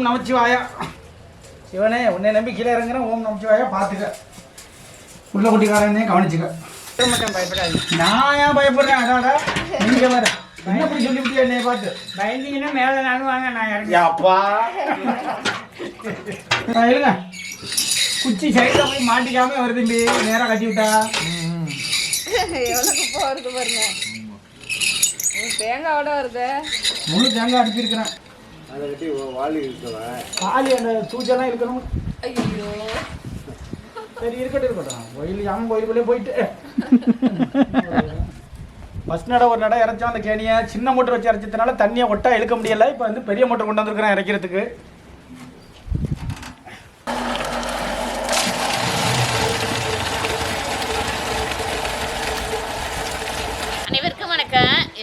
ஓம் நமச்சிவாயா. சிவனே உன்னை நம்பி கீழே இறங்குறேன். ஓம் நமச்சிவாயா பார்த்துக்க. உள்ள குட்டிக்காரனே கவனிச்சுக்க. மட்டும் பயப்படாது நான் ஏன் பயப்படுறேன்? அடாடா நீங்க வேற. என்ன இப்படி சொல்லிவிட்டியா என்னைய பார்த்து? பயந்தீங்கன்னா மேலே நானும் வாங்க நான் இறங்கி அப்பா இருங்க. குச்சி சைடில் போய் மாட்டிக்காம வருது தம்பி. நேரா கட்டி விட்டா எவ்வளோ குப்பை வருது பாருங்க. உம், தேங்காயோட வருது. முழு தேங்காய் அடிச்சிருக்கிறேன் அதை கட்டி வாலி இருக்கவன். அந்த தூச்செல்லாம் இருக்கணும்? ஐயோ. சரி இருக்கட்டும் இருக்கட்டும். கோயில் யாம கோயிலுக்குள்ளே போயிட்டு. ஃபஸ்ட் நட ஒரு நட இறைச்சோம் அந்த கேணியை சின்ன மோட்டர் வச்சு இறைச்சதுனால தண்ணியை ஒட்டா இழுக்க முடியல. இப்போ வந்து பெரிய மோட்டர் கொண்டு வந்திருக்கிறேன் இறைக்கிறதுக்கு.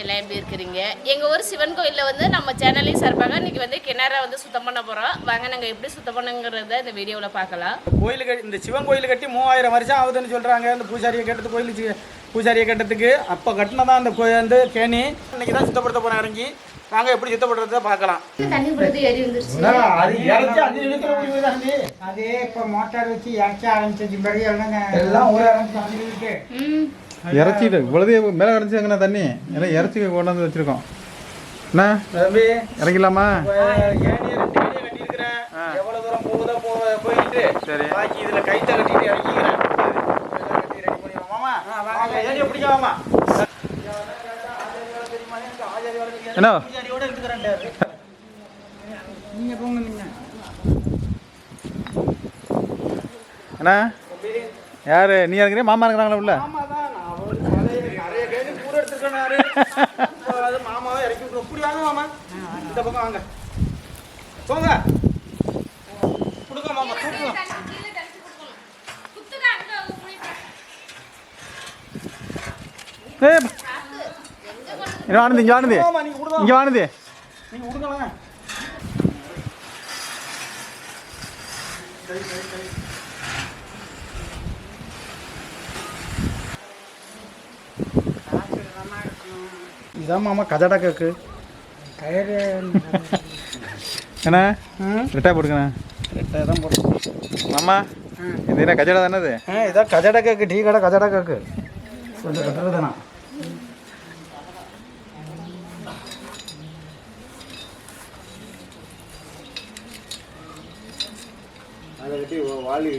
எல்லாம் எப்படி இருக்கிறீங்க? எங்கள் ஊர் சிவன் கோயிலில் வந்து நம்ம சேனலையும் சார்பாக இன்னைக்கு வந்து கிணறை வந்து சுத்தம் பண்ண போகிறோம் வாங்க நாங்கள் எப்படி சுத்தம் பண்ணுங்கிறத இந்த வீடியோவில் பார்க்கலாம். கோயில் கட்டி இந்த சிவன் கோயில் கட்டி மூவாயிரம் வருஷம் ஆகுதுன்னு சொல்கிறாங்க இந்த பூசாரியை கேட்டது கோயில் பூசாரியை கேட்டதுக்கு. அப்போ கட்டினதான் அந்த கோயில் வந்து கேணி இன்னைக்கு தான் சுத்தப்படுத்த போகிறேன் இறங்கி. நாங்கள் எப்படி சுத்தப்படுறத பார்க்கலாம். தண்ணி போடுறது ஏறி வந்துருச்சு. அது இறச்சி அஞ்சு நிமிஷத்தில் முடிவு தான் அதே இப்போ மோட்டார் வச்சு இறக்க ஆரம்பிச்சது பிறகு எல்லாம் எல்லாம் ஒரு இறச்சி அஞ்சு நிமிஷத்துக்கு ம். இறச்சிட்டு இவ்வளவு மேலே கிடச்சிங்கன்னா தண்ணி. எல்லாம் இறச்சி கொண்டாந்து வச்சிருக்கோம். என்ன தம்பி இறங்கிடலாமா? தூரம் போகுதோ போயிட்டு, சரி. பாக்கி இதுல கட்டிட்டு இறக்கிக்கிறேன். என்ன. நீங்கள் போங்க நீங்க. என்ன யாரு? நீ இறங்குறியா மாமா இறங்குறாங்களா உள்ள மாமாதான், நான் அவருக்கு நிறைய- நிறைய கேணி கூட எடுத்திருக்கேன் நானு. இப்ப அது மாமாவை இறக்கி. இப்படி வாங்க மாமா. இந்த பக்கம் வாங்க. போங்க. கொடுங்க மாமா, தூக்குங்க. ஏய் இங்க வானதி இங்க கொடுங்க. இங்க கொடுங்களேன். இதான் மாமா கஜடா கேக்கு கயிறு என்ன? ரெட்டா போட்டுக்கண்ணே. ரெட்டை தான் போடுறோம் மாமா இது என்ன கஜடா தானே ஆ இதான் கஜடா கேக்கு டீ கடை கஜடா கேக்கு கொஞ்சம் கட்டுறதுனா அதை கட்டி வாலி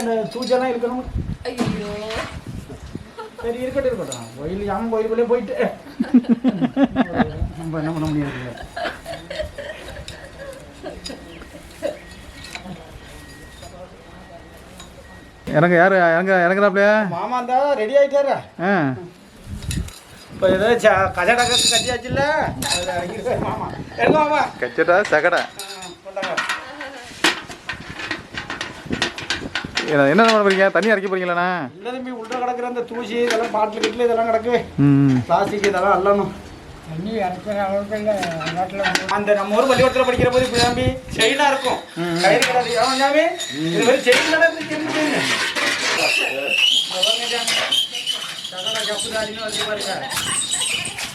அந்த தூச்செல்லாம் இருக்கணும். ஐயோ. சரி இருக்கட்டும் இருக்கட்டும். கோயில் யாம கோயிலுக்குள்ளே போயிட்டு. நம்ம என்ன பண்ண முடியாது இறங்க யாரு? இறங்க இறங்குறாப்லையா? மாமா இருந்தா ரெடி ஆயிட்டாரா? ஆ. இப்போ ஏதோ கஜடா கட்டியாச்சுல்ல? மாமா. எடுங்க மாமா? கச்சடா சகடா ஆ, கொண்டாங்க என்ன என்ன பண்ண போறீங்க? தண்ணி இறக்கி போறீங்களாண்ணா? இல்லை தம்பி உள்ள கிடக்குற அந்த தூசி இதெல்லாம் பாட்டில் கிட்டில் இதெல்லாம் கிடக்கு. பிளாஸ்டிக் இதெல்லாம் அல்லணும் தண்ணி இறக்குற அளவுக்கு இல்லை அந்த நம்ம ஊர் பள்ளிக்கூடத்தில் படிக்கிற போது இப்படி தம்பி செயினா இருக்கும். கயிறு கிடாது அவன் சாமி. இது மாதிரி செயின் நடந்து செயின் செயின் சகல கப்புதாரின்னு வந்து பாருங்க.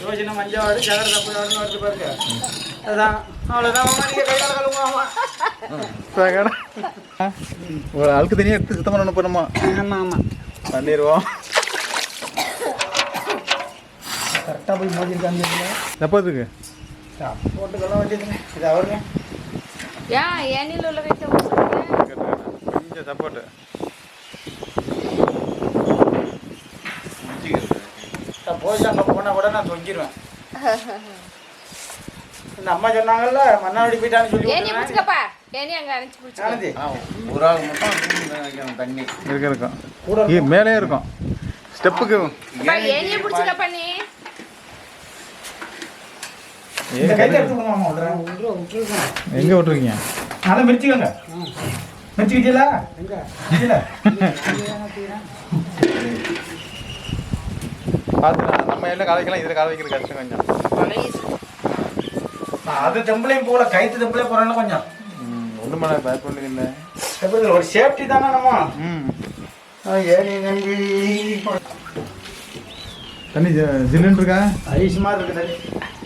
யோஜனை மஞ்சவாடு சகல கப்புதாரின்னு வந்து பாருங்க. அதான் அவ்வளோதான் நீங்கள் கையால் கழுவுங்க மாமா சகடா ஒரு அழுக்கு தண்ணியை எடுத்து சுத்தம் பண்ணணும் போனோமா? ஆமாம் ஆமாம் பண்ணிடுவோம். கரெக்டாக போய் மோதிருக்காங்க எப்போதுக்கு போட்டு கள்ள வேண்டியதுங்க இது அவருங்க. ஏன் ஏனியில் உள்ள வைக்க சொல்லுங்க கொஞ்சம் சப்போர்ட்டு போய் அங்கே போனால் கூட நான் தொங்கிடுவேன் இந்த அம்மா சொன்னாங்கல்ல மன்னாடி போயிட்டான்னு சொல்லி ஒரு ஆள் மட்டும் தண்ணி. இருக்க இருக்கும் கூட மேலே இருக்கும். ஸ்டெப்புக்கு ஏனியை பிடிச்சிக்கப்பா நீ? எங்கே விட்டுருக்கீங்க? நல்லா மிரிச்சுக்கோங்க மிரிச்சுக்கிட்டீங்களா எங்கே? பார்த்துண்ணா நம்ம எல்லாம் கால வைக்கலாம் இதில் கால வைக்கிறது கஷ்டம் கொஞ்சம். அது தெம்பளையும் போகல கைத்து தெம்பளையும் போகிறேன்னு கொஞ்சம். ஒன்றும் பண்ண இல்லை ஒரு சேஃப்டி தானே நம்ம? ம். ஏனி நம்பி தண்ணி ஜில்லுன்னு இருக்கா? ஐஸ் மாதிரி இருக்குது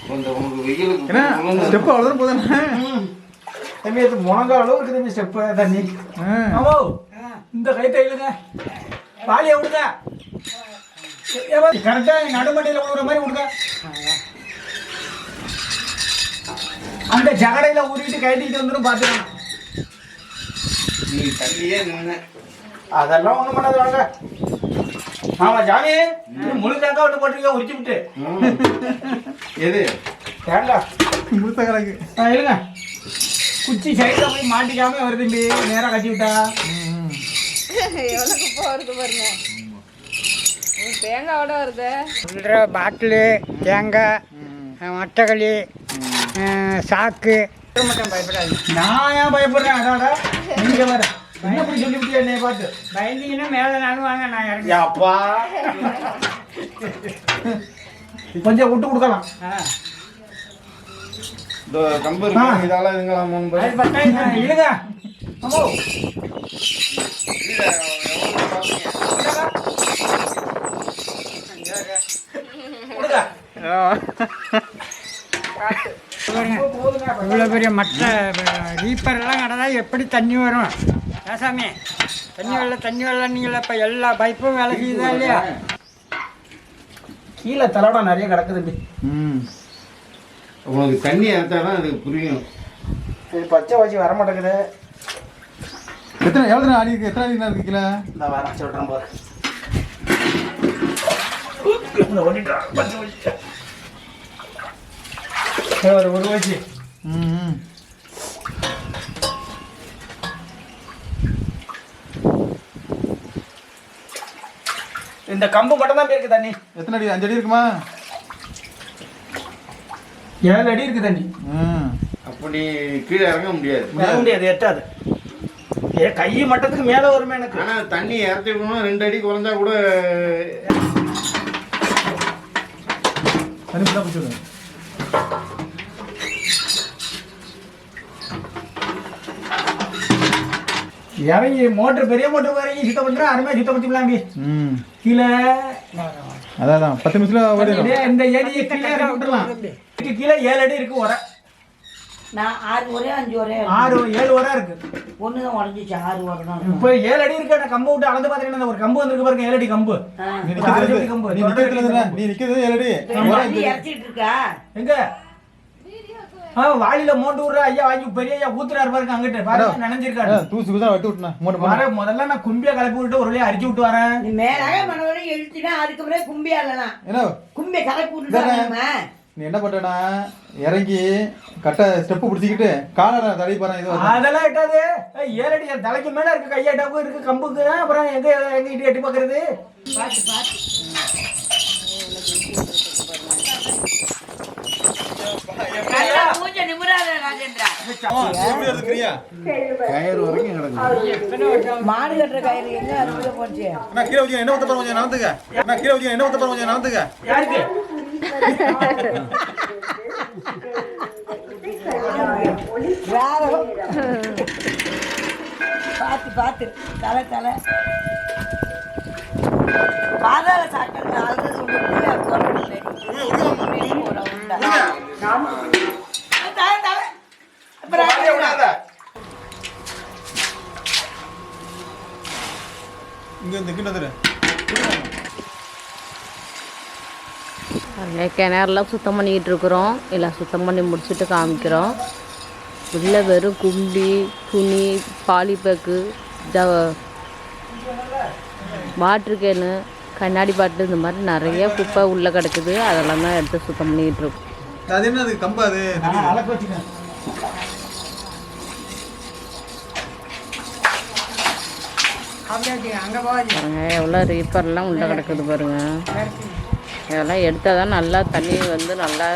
கொஞ்சம் உனக்கு வெயிலுக்கு என்ன? ஸ்டெப்பு அவ்வளோதான் தம்பி இது அளவு இருக்குது தம்பி ஸ்டெப்பு தண்ணி. ஆ. ஆமோ. இந்த கைத்தை இழுங்க. வாலியை விடுங்க. கரெக்டாக நடுமண்டையில் விடுற மாதிரி விடுங்க அந்த ஜகடையில் ஊறிட்டு கைட்டிட்டு வந்துடும் நீ நின்று அதெல்லாம் ஒண்ணும் பண்ணாது வாங்க. ஆமா ஜாமி முழு தேங்காய் ஒன்று போட்டிருக்கேன் உரிச்சு விட்டு. எது? தேங்காய் முழுத்த இருங்க. குச்சி சைடில் போய் மாட்டிக்காம வருது தம்பி. நேராக கட்டி விட்டா. ம், ம். எவ்வளோ குப்பை வருது பாருங்க. தேங்காவோட வருது. பாட்டிலு தேங்காய் மட்டகளி சாக்கு. மட்டும் பயப்படாது நான் ஏன் பயப்படுறேன்? அடாடா நீங்க வர என்ன இப்படி சொல்லி விட்டியா என்னைய பார்த்து? பயந்தீங்கன்னா மேலே நானும் வாங்க நான் இறங்கி அப்பா கொஞ்சம் விட்டு கொடுக்கலாம். ஆ. இந்த கம்பு இருக்கு. மூணு பேர்? கொடுங்க இவ்வளோ பெரிய மற்ற ரீப்பர்லாம் கிடந்தா எப்படி தண்ணி வரும்? ஏசாமி தண்ணி வரல தண்ணி வரல நீங்கள் இப்போ எல்லா பைப்பும் வேலை செய்யுதா இல்லையா? கீழே தலவடா நிறைய கிடக்குது ம். உனக்கு தண்ணி இறத்தா தான் அதுக்கு புரியும். இது பச்சை வச்சு வர மாட்டேங்குது. எத்தனை எவ்வளோ அடி இருக்கு? எத்தனை அடி இருக்கு கீழே இந்த வரேன் சொல்கிறேன் பாரு. ஓடிட்டா பச்சை வச்சு ஒரு ஒரு வச்சு ம் இந்த கம்பு மட்டும் தான் இருக்கு தண்ணி. எத்தனை அடி? அஞ்சு அடி இருக்குமா? ஏழு அடி இருக்கு தண்ணி. ம். அப்படி கீழே இறங்க முடியாது. வர முடியாது எட்டாது. ஏ கை மட்டத்துக்கு மேல வருமே எனக்கு. ஆனா தண்ணி இறத்தி விடணும். ரெண்டு அடி குறைஞ்சா கூட தண்ணி பிடிச்சி விடுங்க இறங்கி மோட்டர் பெரிய மோட்டர் இறங்கி சுத்தம் பண்ணுறேன் அருமையாக சுத்தம் பண்ணிக்கலாம் ம். கீழே. அதான் பத்து நிமிஷத்தில் ஓடிடும் இந்த ஏரியை கீழே இதுக்கு கீழே ஏழு அடி இருக்கு உரை. நான் ஆறு ஒரே அஞ்சு ஒரே ஆறு ஏழு உரை இருக்கு. ஒன்று தான் உடஞ்சிச்சு ஆறு ஒரே தான் இப்போ ஏழு அடி இருக்கு அந்த கம்பு விட்டு அளந்து பார்த்தீங்கன்னா இந்த ஒரு கம்பு வந்திருக்கு பாருங்க ஏழு அடி கம்பு. கம்பு. நீ நிற்கிறது ஏழு அடி. இறச்சிட்டு இருக்கா? எங்க? ஆ வாளியில மோண்டு விடுற ஐயா வாங்கி பெரிய ஐயா ஊத்துறாரு பாருங்க அங்கிட்டு. பாருங்க நனைஞ்சிருக்காரு. தூசு தான் வெட்டி விட்டுனா மூணு வர முதல்ல நான் கும்பிய கலப்பி விட்டு ஒரு வழியா அரிச்சு விட்டு வரேன். நீ மேலாக மனவரை எழுத்தினா அதுக்கு பிறகு கும்பியா இல்லைனா என்ன கும்பிய கலப்பி விட்டுட்டு நீ என்ன பண்றேன்னா இறங்கி கட்ட ஸ்டெப்பு பிடிச்சிக்கிட்டு காலை தடவி பாரு இது வந்து. அதெல்லாம் எட்டாது ஏய், ஏழு அடி என் தலைக்கு மேல இருக்கு கையாட்டாப்பு இருக்கு கம்புக்கு அப்புறம் எங்க எங்க இட்டு எட்டி பாக்குறது? பார்த்து பார்த்து நல்லா மூஞ்ச நிமிராத ராஜேந்திரா. கயிறு வரைக்கும் கிடக்கு. மாடு கட்டுற கயிறு எங்க? அறுபது போச்சு. அண்ணா, கீழே வச்சு என்ன ஊத்த பாரு கொஞ்சம் நகர்த்துக்க அண்ணா, கீழே வச்சு என்ன ஊத்த பாரு கொஞ்சம் நகர்த்துக்க யாருக்கு? வேற பார்த்து பார்த்து. தலை தலை. பாதாள சாக்கடை ஆல்ரெடி உள்ள குரல் தலை தலை அப்புறம் வாயை விடாத. இங்க இந்த கிட்ட வந்துரு. பாருங்க, கிணறுலாம் சுத்தம் பண்ணிக்கிட்டு இருக்கிறோம். எல்லாம் சுத்தம் பண்ணி முடிச்சுட்டு காமிக்கிறோம். உள்ள வெறும் கும்பி துணி பாலிபேக்கு த வாட்ரு கேனு கண்ணாடி பாட்டில் இந்த மாதிரி நிறைய குப்பை உள்ளே கிடக்குது. அதெல்லாம் தான் எடுத்து சுத்தம் பண்ணிக்கிட்டு இருக்கோம். அது என்ன அது கம்பு அது ஆ, அளக்க வச்சுக்கேன் அப்படியே அங்கே போகாது பாருங்க எவ்வளோ ரீப்பர்லாம் உள்ளே கிடக்குது பாருங்க. இதெல்லாம் எடுத்தால் தான் நல்லா தண்ணி வந்து நல்லா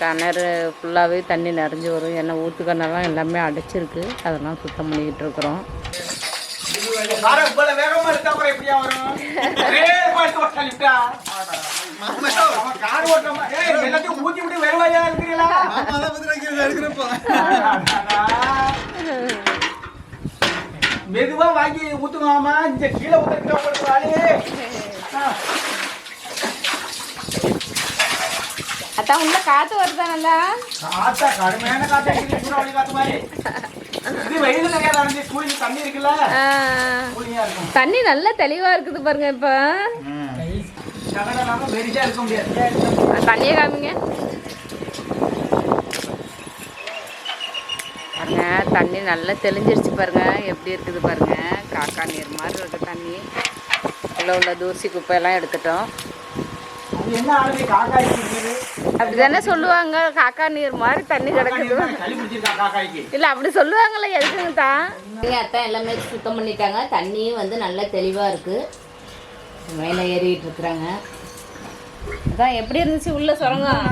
கிணறு ஃபுல்லாகவே தண்ணி நிறைஞ்சு வரும். ஏன்னா ஊற்று கிணறுலாம் எல்லாமே அடைச்சிருக்கு. அதெல்லாம் சுத்தம் பண்ணிக்கிட்டு இருக்கிறோம். ஊத்தி விட்டு வெறுவாயா இருக்கிறீங்களா? மெதுவா வாங்கி ஊத்துவாமா இந்த கீழே. ஆ. அதான் உள்ள காத்து வருதா நல்லா? காத்தா கடுமையான காத்தா. இருக்குது சூறாவளி காத்து மாதிரி. இது வெயில் நிறையா இருந்து கூலிங் தண்ணி இருக்குல்ல? தண்ணி நல்லா தெளிவா இருக்குது பாருங்க இப்ப. தண்ணியை காமிங்க. பாருங்க தண்ணி நல்லா தெளிஞ்சிருச்சு பாருங்க. எப்படி இருக்குது பாருங்க. காக்கா நீர் மாதிரி இருக்கு தண்ணி. உள்ள உள்ள தூசி குப்பையெல்லாம் எடுத்துட்டோம். இருக்குது அப்படிதானே சொல்லுவாங்க. காக்கா நீர் மாதிரி தண்ணி கிடக்குது. இல்ல அப்படி சொல்லுவாங்கல்ல எதுக்குங்க தான் அத்தான் எல்லாமே சுத்தம் பண்ணிட்டாங்க. தண்ணியும் வந்து நல்லா தெளிவா இருக்கு. மேலே ஏறிட்டு இருக்கிறாங்க. அதான் எப்படி இருந்துச்சு உள்ள சுரங்கம்?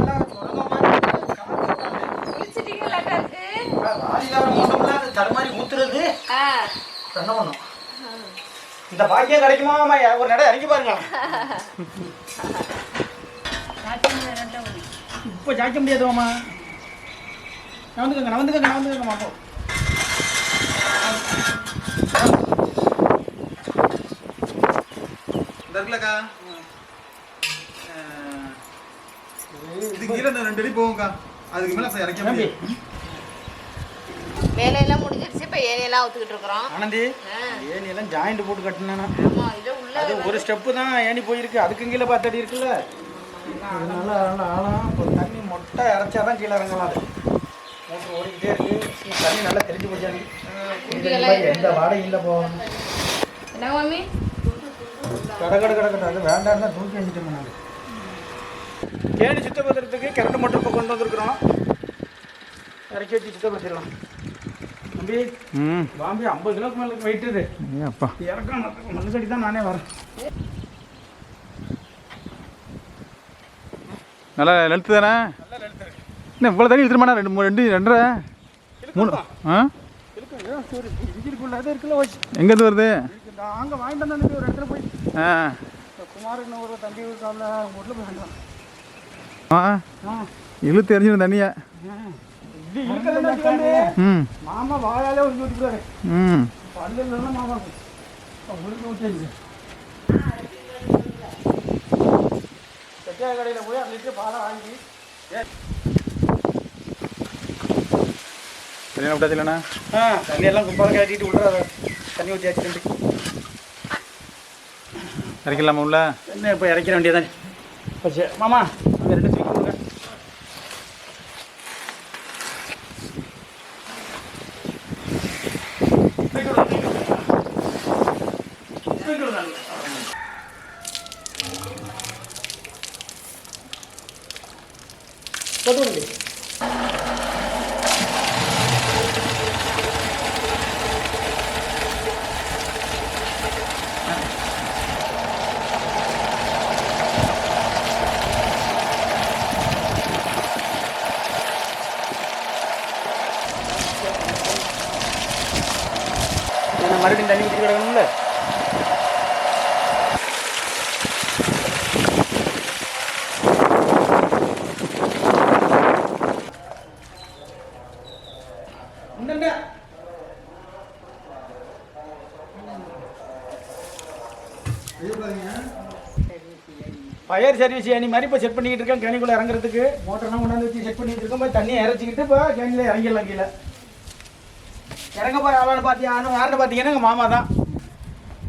வாரியார மோட்டம்ல அது தடுமாறி ஊத்துறது. என்ன பண்ணும்? இந்த பாக்கியம் கிடைக்குமா? ஒரு நட இறங்கி பாருங்க. இப்போ ஜாய்க்க முடியாதுமாம்மா நவந்துக்கங்க நவந்துக்கங்க நவந்துக்கங்க மாப்போ இந்த இருக்குல்லக்கா இது கீழே இந்த ரெண்டு அடி போகும்க்கா. அதுக்கு மேலே இறக்க முடியும் வேலையெல்லாம் முடிஞ்சிருச்சு. இப்போ ஏரியெல்லாம் ஊத்துக்கிட்டு இருக்கிறோம். ஆனந்தி ஏணி எல்லாம் ஜாயிண்ட் போட்டு கட்டினேன்? ஆமா இது உள்ள அது ஒரு ஸ்டெப்பு தான் ஏணி போயிருக்கு. அதுக்கு கீழே பத்து அடி இருக்குல்ல அதனால அதனால ஆழம். இப்போ தண்ணி மொட்டை இறச்சா தான் கீழே இறங்கலாம் அது மோட்டர் ஓடிக்கிட்டே இருக்கு. தண்ணி நல்லா தெரிஞ்சு போச்சாங்க எந்த வாடகை இல்லை போகணும் என்ன மாமி? கட கட கட கட அது வேண்டாம் தான் தூக்கி வச்சுட்டோம் நாங்கள் கேணி சுத்தப்படுத்துறதுக்கு கரண்ட் மோட்டர் இப்போ கொண்டு வந்திருக்கிறோம். இறக்கி வச்சு சுத்தப்படுத்திடலாம். தம்பி. ம். ஐம்பது கிலோக்கு மேலே வெயிட் இது அப்பா. இறக்கம் மண்ணுக்கடி தான் நானே வரேன். நல்லா லென்த்து தானே? என்ன இவ்வளோ தண்ணி இழுத்துருமாண்ணா? ரெண்டு மூணு ரெண்டு ரெண்டரை? மூணு ஆ? எங்கேருந்து வருது? அங்கே வாங்கிட்டு வந்தாங்க ஒரு இடத்துல போய் ஆ. இந்த குமாரன் ஒரு தம்பி வீட்டில் போய் வாங்கிட்டு ஆ. ஆ. இழுத்து எரிஞ்சிடும் தண்ணியை. இது இருக்கிறதுல வந்து ம். மாமா வாயாலே ஒரு ஊற்றிக்கிறாரு ம். பல்லு இல்லைன்னா மாமா உங்களுக்கு ஊற்றி செட்டியா கடையில் போய் அரை லிட்டர் பாலை வாங்கி தண்ணி விட்டாச்சு இல்லைண்ணா ஆ தண்ணி எல்லாம் குப்பால கட்டிட்டு விட்றாத தண்ணி ஊற்றி ஆச்சு இறக்கலாமா உள்ள? என்ன இப்போ இறக்கிற வேண்டியதானே மாமா அந்த ரெண்டு தூக்கி கொடுங்க தூக்கி விடுங்க, தூக்கி விடுங்க. தூக்கி விடுங்க. போட்டு விடுங்க. ஏன்னா மறுபடியும் தண்ணி ஊற்றி கிடக்கணும்ல உண்டுண்டா. ஃபயர் சர்வீஸ் ஏணி மாதிரி இப்போ செட் பண்ணிக்கிட்டு இருக்கேன். கேணிக்குள்ளே இறங்குறதுக்கு. மோட்டர்லாம் கொண்டாந்து வச்சு செட் பண்ணிட்டு இருக்கோம். போய் தண்ணியை இறச்சிக்கிட்டு இப்போ கேணியில் இறங்கிடலாம் கீழே. இறங்க போகிற ஆளான்னு பார்த்தியா யாருன்னு பார்த்தீங்கன்னா எங்கள் மாமா தான்.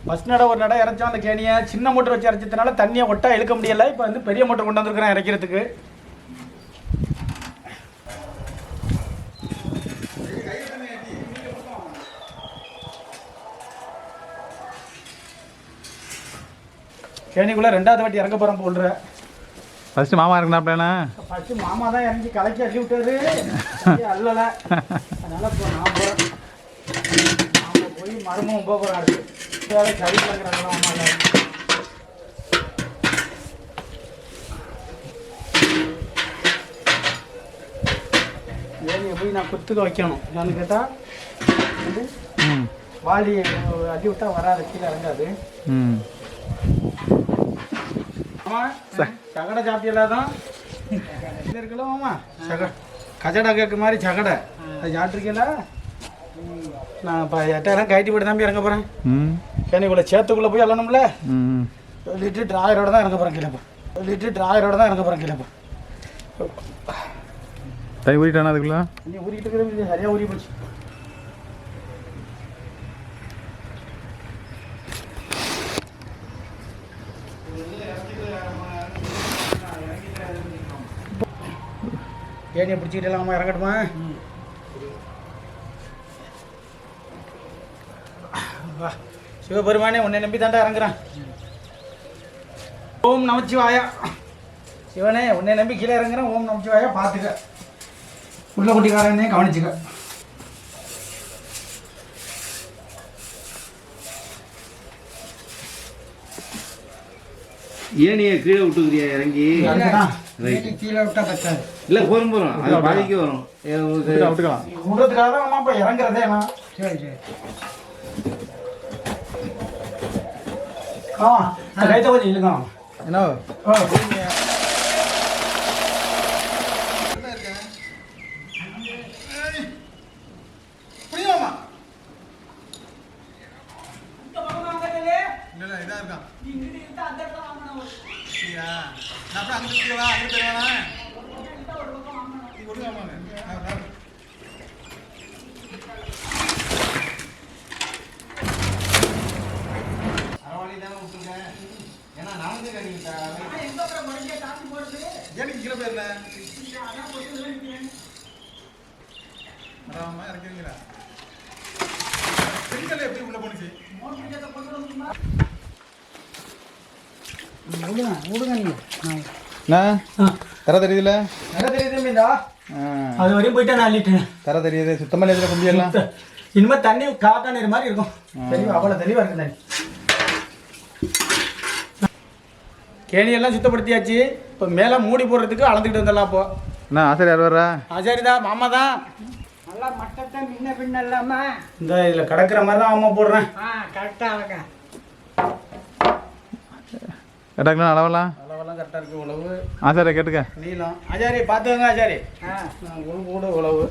ஃபஸ்ட் நட ஒரு நட இறச்சோம் அந்த கேணியை சின்ன மோட்டர் வச்சு இறச்சதுனால தண்ணியை ஒட்டா இழுக்க முடியலை. இப்போ வந்து பெரிய மோட்டர் கொண்டாந்துருக்கிறேன் இறக்கிறதுக்கு. கேணிக்குள்ளே ரெண்டாவது வாட்டி இறங்க போகிறேன் போல்ற ஃபஸ்ட்டு மாமா இருக்கணாப்லண்ணா ஃபஸ்ட்டு மாமா தான் இறங்கி கலக்கி அள்ளி விட்டாரு. அள்ளலை. அதனால இப்போ நான் போகிறேன் நாம போய் மருமம் போக அடுத்து வேலை சரிக்கலங்கிறாங்களா மாமா. ஏனியை போய் நான் குத்துக்க வைக்கணும். என்னன்னு கேட்டால் வந்து வாளி அள்ளி விட்டா வராது கீழே இறங்காது. ம். சகடை சாப்பிட்டீங்களா தான் இது இருக்குல்ல மாமா? சக கஜடா கேக்கு மாதிரி சகடை. அது சாப்பிட்ருக்கீங்களா நான் இப்போ எட்டாயிரம் கைட்டி போட்டு தம்பி இறங்க போகிறேன் ம். கேணிக்குள்ளே சேத்துக்குள்ளே போய் எல்லணும்ல ம். லிட்டர் டிராயரோட தான் இறங்க போகிறேன் கீழே லிட்டர் டிராயரோட தான் இறங்க போகிறேன் கீழே தண்ணி ஊறிட்டானா அதுக்குள்ள? தண்ணி ஊறிட்டு இருக்கிறது சரியாக ஊறி போச்சு. ஏனியை பிடிச்சிக்கிட்டு இல்லாமல் இறங்கட்டுமா? வா சிவபெருமானே உன்னை நம்பி தாண்டா இறங்குறேன். ஓம் நமச்சிவாயா. சிவனே உன்னை நம்பி கீழே இறங்குறேன். ஓம் நமச்சிவாயா பார்த்துக்க. உள்ள குட்டிக்காரனே கவனிச்சுக்க. ஏனியை கீழே விட்டுக்கிறியா இறங்கி? கீழே விட்டா பத்தாது இல்லை போரும் போகிறோம் அது பாதிக்கு வரும். விட்டுக்கலாம் விடுறதுக்காக தான் அம்மா இப்போ இறங்குறதே நான் சரி சரி. ஆ நான் கைத்த கொஞ்சம் இழுங்க என்ன? இருக்கான். நான் அப்புறம் அங்கே நிற்கவா அங்கே தருவானா எப்படி உள்ள போனுச்சு அண்ணா தர தெரியுதுல? என்ன தெரியுது அது வரையும் போயிட்டு நான் அள்ளிட்டேன் தர தெரியுது. சுத்தமாக இல்லை கும்பி எல்லாம் இனிமேல் தண்ணி காக்கா நீர் மாதிரி இருக்கும். தெளிவா அவ்வளோ தெளிவாக இருக்கு தண்ணி கேணியெல்லாம் சுத்தப்படுத்தியாச்சு. இப்போ மேலே மூடி போடுறதுக்கு அளந்துக்கிட்டு வந்துடலாம் அப்போ. அண்ணா ஆசிரியர் வர்றா? ஆச்சாரிதா மாமா தான். நல்லா மட்டத்தை முன்ன பின்ன இல்லாம இந்த இதில் கிடக்கிற மாதிரி தான் அம்மா போடுறேன். ஆ கரெக்டாக இருக்க கேட்டாங்களா அளவெல்லாம்? அளவெல்லாம் கரெக்டாக இருக்கு உழவு. ஆசிரியர் கேட்டுக்க. நீளம். ஆச்சாரி பார்த்துக்கங்க ஆச்சாரி ஆ. உழவு கூட உழவு.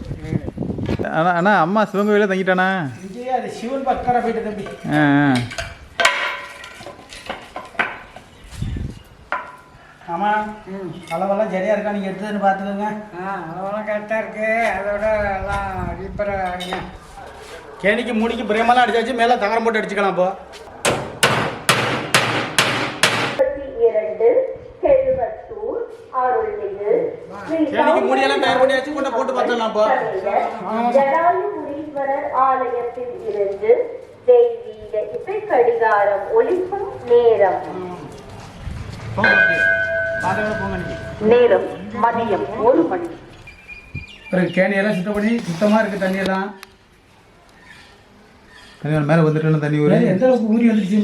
அண்ணா அண்ணா அம்மா சிவங்க கோயிலே தங்கிட்டானா? இங்கேயே அது சிவன் பக்கரா போயிட்டு தம்பி. ஆ. ஆ. ஆமா அளவெல்லாம் சரியா இருக்கா? நீங்கள் எடுத்ததுன்னு பார்த்துக்கோங்க. ஆ அதெல்லாம் கரெக்டாக இருக்கு. அதோட எல்லாம் ரீப்பராக ஆகுங்க கேணிக்கு முடிக்கு பிரேமெல்லாம் அடிச்சாச்சு மேலே தகரம் போட்டு அடிச்சுக்கலாம் இப்போ. கேணிக்கு முடியெல்லாம் தயார் பண்ணியாச்சு கொண்டு போட்டு பார்த்துடலாம் இப்போ. ஜடாயுபுரீஸ்வரர் ஆலயத்தில் இருந்து தெய்வீக இசை கடிகாரம் ஒலிக்கும் நேரம். நேரம் மதியம் ஒரு மணி. ஒரு கேணியெல்லாம் சுத்தம் பண்ணி சுத்தமாக இருக்குது தண்ணியெல்லாம். தண்ணி மேலே வந்துட்டு தண்ணி ஊறி எந்த அளவுக்கு ஊறி வந்துருச்சு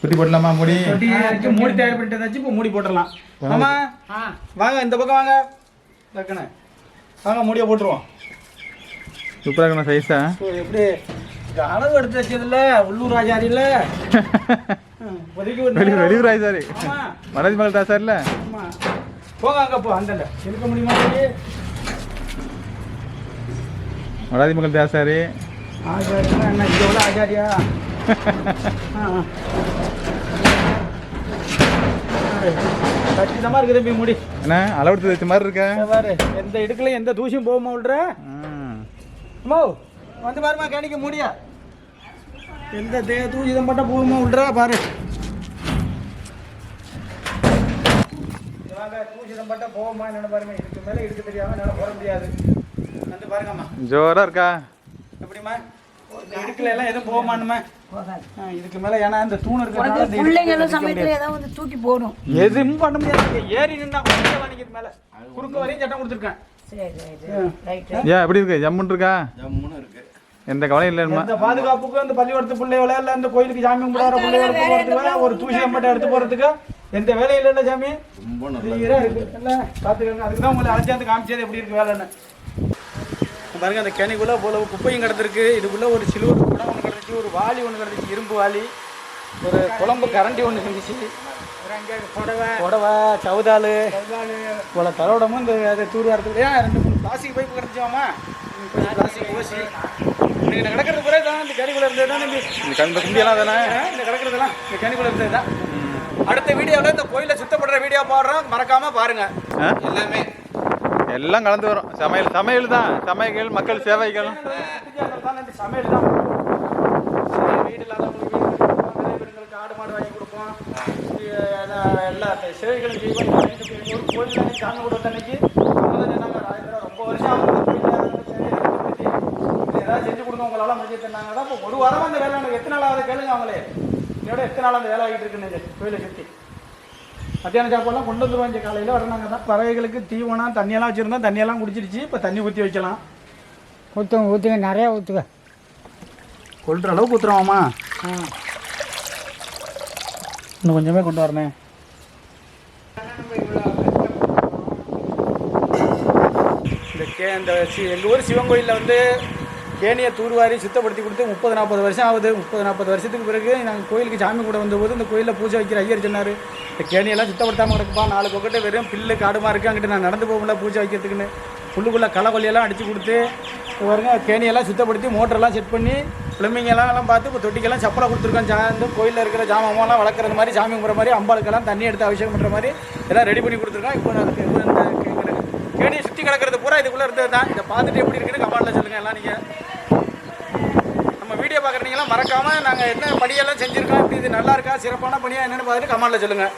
குட்டி போடலாமா முடி? மூடி தயார் பண்ணிட்டு வச்சு இப்போ மூடி போட்டுடலாம். ஆமா? வாங்க இந்த பக்கம் வாங்க. டக்குன்னு. வாங்க மூடியை போட்டுருவோம். சூப்பராக இருக்கணும் சைஸா எப்படி? அளவு எடுத்து வச்சதுல உள்ளூர் விட்டு வெளியூர் சாரி. மனோஜ் மகள் தான் சார்ல போங்க அங்க போ அந்தல இருக்க முடியுமா? மடாதி மகள் இங்க எவ்வளோ ஆச்சாரியா. கச்சிதமா இருக்குது தம்பி முடி. என்ன அளவெடுத்து வச்ச மாதிரி இருக்க? பாரு எந்த இடுக்குல எந்த தூசியும் போகுமா விட்ற. அம்மா வந்து பாருமா கேணிக்க முடியா. எந்த தே தூசி இதை மட்டும் போகுமா விட்றா பாரு ஜோரா இருக்கா? எப்படிம்மா? இந்த இடுக்குல எல்லாம் எதுவும் போகுமானுமா இதுக்கு மேல ஏன்னா இந்த தூண் இருக்கிறதுனால நிக்க சமயத்துல. ஏதாவது வந்து தூக்கி போடும் எதுவும் பண்ண முடியாது. ஏறி நின்னா கொஞ்சம் வாங்கிக்கு மேல. குறுக்க வரையும் சட்டம் கொடுத்துருக்கேன். சரி சரி ரைட் ஏன் எப்படி இருக்கு? ஜம்முன் இருக்கா? ஜம்முன்னு இருக்கு. எந்த கவலையும் இல்லைம்மா. இந்த பாதுகாப்புக்கு இந்த பள்ளிக்கூடத்து பிள்ளைகள இல்ல இந்த கோயிலுக்கு சாமி கும்பிடாத பிள்ளைகளை போறதுக்கு ஒரு தூசி மட்டும் எடுத்து போறதுக்கு எந்த வேலையும் இல்லைல்ல சாமி. ரொம்ப நல்லா இருக்கு. இல்ல பாத்துக்கோங்க. அதுக்கு தான் உங்களை அழைச்சாந்து காமிச்சது எப்படி இருக்கு வேலைன்னு. பாருங்க அந்த கேணிக்குள்ள இவ்வளவு குப்பையும் கிடந்திருக்கு. இதுக்குள்ள ஒரு சிலுவர் குடம் ஒன்று கிடந்துச்சு. ஒரு வாளி ஒன்று கிடந்துச்சு. இரும்பு வாளி. ஒரு குழம்பு கரண்டி ஒன்று இருந்துச்சு. புடவை. புடவை சவுதாலு. இவ்வளோ தரோடமும் இந்த அது தூர்வாரத்துக்கு ஏன் ரெண்டு மூணு பிளாஸ்டிக் பைப்பு கொஞ்சம் பிளாஸ்டிக் ஊசி நீங்கள் கிடக்கிறது கூட தான் இந்த கேணிக்குள்ள இருந்தது தான் நம்பி இந்த கும்பியெல்லாம் தானே? இந்த கிடக்கிறதெல்லாம் இந்த கேணிக்குள்ள இருந்தது தான் அடுத்த வீடியோவில் இந்த கோயிலை சுத்தப்படுற வீடியோ போடுறோம். மறக்காம பாருங்க. எல்லாமே. எல்லாம் கலந்து வரும். சமையல் சமையல் தான். சமையல் மக்கள் சேவைகள். சமையல் தான் வீடு இல்லாதவங்களுக்கு ஆடு மாடு வாங்கி கொடுப்போம். எல்லா சேவைகளும் செய்வோம். ஒரு கோயில் சாமி கொடுத்த அன்னைக்கு அவங்க தான் சொன்னாங்க, ராஜேந்திரா, ரொம்ப வருஷம் ஆகுது இந்த கோயில்ல இருந்து சரி, எனக்கு பத்தி. இது ஏதாவது உங்களால முடிஞ்சு தந்தாங்க தான் இப்போ ஒரு வாரம் அந்த வேலை எனக்கு எத்தனை நாளாவது கேளுங்க அவங்களே. இதோட எத்தனை நாள் அந்த வேலை ஆகிட்டு இருக்குன்னு கோயிலை சுற்றி மத்தியான சாப்பாடுலாம் கொண்டு வந்துருவாங்க காலையில். வரனாங்க தான். பறவைகளுக்கு தீவனம் தண்ணியெல்லாம் வச்சுருந்தோம் தண்ணியெல்லாம் குடிச்சிருச்சு. இப்போ தண்ணி ஊற்றி வைக்கலாம். ஊற்றுங்க ஊற்றுங்க நிறையா ஊற்றுங்க கொள்ற அளவுக்கு ஊற்றுறோமாம்மா இன்னும் கொஞ்சமே கொண்டு வரணும். இந்த கே இந்த சி எங்கள் ஊர் சிவன் கோயிலில் வந்து கேணியை தூர்வாரி சுத்தப்படுத்தி கொடுத்து முப்பது நாற்பது வருஷம் ஆகுது. முப்பது நாற்பது வருஷத்துக்கு பிறகு நாங்கள் கோயிலுக்கு சாமி கூட வந்தபோது இந்த கோயிலில் பூஜை வைக்கிற ஐயர் சொன்னார். இந்த கேணியெல்லாம் சுத்தப்படுத்தாமல் கிடக்குப்பா நாலு பக்கத்து வெறும் பில்லு காடுமா இருக்குது அங்கிட்டு நான் நடந்து போகல பூஜை வைக்கிறதுக்குன்னு. புல்லுக்குள்ளே களைக்கொல்லியெல்லாம் அடித்து கொடுத்து வருங்க பாருங்க கேணியெல்லாம் சுத்தப்படுத்தி மோட்டரெல்லாம் செட் பண்ணி பிளம்பிங் எல்லாம் பார்த்து இப்போ தொட்டிக்கெல்லாம் சப்பலை கொடுத்துருக்கோம். சா இந்த கோயிலில் இருக்கிற ஜாமான்லாம் வளர்க்குறது மாதிரி சாமி கும்பிட்ற மாதிரி அம்பாளுக்கெல்லாம் தண்ணி எடுத்து அபிஷேகம் பண்ணுற மாதிரி எல்லாம் ரெடி பண்ணி கொடுத்துருக்கோம். இப்போ இந்த கேணியை சுற்றி கிடக்கிறது பூரா இதுக்குள்ளே இருந்தது தான் இதை பார்த்துட்டு எப்படி இருக்குன்னு கபாலில் சொல்லுங்கள் எல்லாம் நீங்கள் வீடியோ பார்க்குறீங்களா மறக்காமல் நாங்கள் என்ன பணியெல்லாம் செஞ்சுருக்கோம் இப்படி இது நல்லா இருக்கா சிறப்பான பணியாக என்னென்னு பார்த்துட்டு கமெண்ட்டில் சொல்லுங்கள்